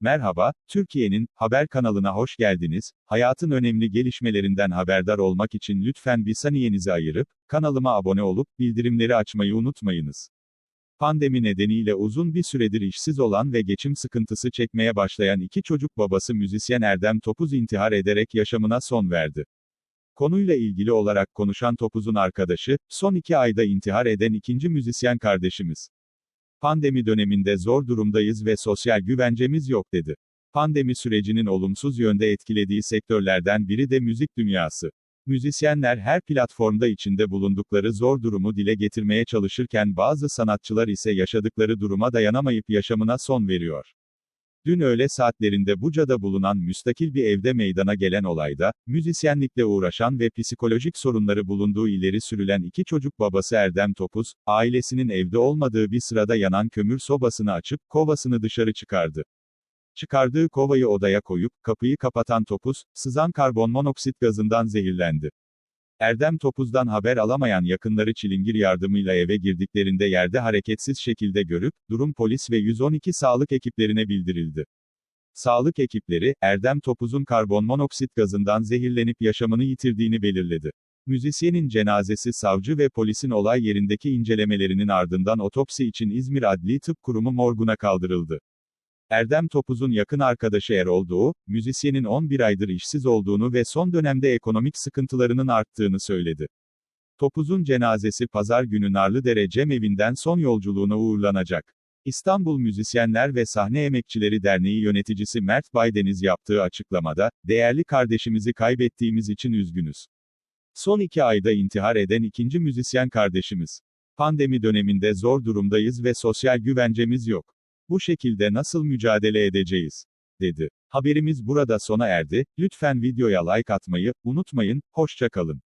Merhaba, Türkiye'nin haber kanalına hoş geldiniz. Hayatın önemli gelişmelerinden haberdar olmak için lütfen bir saniyenizi ayırıp kanalıma abone olup bildirimleri açmayı unutmayınız. Pandemi nedeniyle uzun bir süredir işsiz olan ve geçim sıkıntısı çekmeye başlayan iki çocuk babası müzisyen Erdem Topuz intihar ederek yaşamına son verdi. Konuyla ilgili olarak konuşan Topuz'un arkadaşı, son iki ayda intihar eden ikinci müzisyen kardeşimiz. Pandemi döneminde zor durumdayız ve sosyal güvencemiz yok dedi. Pandemi sürecinin olumsuz yönde etkilediği sektörlerden biri de müzik dünyası. Müzisyenler her platformda içinde bulundukları zor durumu dile getirmeye çalışırken bazı sanatçılar ise yaşadıkları duruma dayanamayıp yaşamına son veriyor. Dün öğle saatlerinde Buca'da bulunan müstakil bir evde meydana gelen olayda, müzisyenlikle uğraşan ve psikolojik sorunları bulunduğu ileri sürülen iki çocuk babası Erdem Topuz, ailesinin evde olmadığı bir sırada yanan kömür sobasını açıp, kovasını dışarı çıkardı. Çıkardığı kovayı odaya koyup, kapıyı kapatan Topuz, sızan karbonmonoksit gazından zehirlendi. Erdem Topuz'dan haber alamayan yakınları çilingir yardımıyla eve girdiklerinde yerde hareketsiz şekilde görüp, durum polis ve 112 sağlık ekiplerine bildirildi. Sağlık ekipleri, Erdem Topuz'un karbonmonoksit gazından zehirlenip yaşamını yitirdiğini belirledi. Müzisyenin cenazesi savcı ve polisin olay yerindeki incelemelerinin ardından otopsi için İzmir Adli Tıp Kurumu morguna kaldırıldı. Erdem Topuz'un yakın arkadaşı Erol Doğu, müzisyenin 11 aydır işsiz olduğunu ve son dönemde ekonomik sıkıntılarının arttığını söyledi. Topuz'un cenazesi pazar günü Narlıdere Cemevinden son yolculuğuna uğurlanacak. İstanbul Müzisyenler ve Sahne Emekçileri Derneği yöneticisi Mert Baydeniz yaptığı açıklamada, değerli kardeşimizi kaybettiğimiz için üzgünüz. Son iki ayda intihar eden ikinci müzisyen kardeşimiz. Pandemi döneminde zor durumdayız ve sosyal güvencemiz yok. Bu şekilde nasıl mücadele edeceğiz? dedi. Haberimiz burada sona erdi. Lütfen videoya like atmayı unutmayın. Hoşça kalın.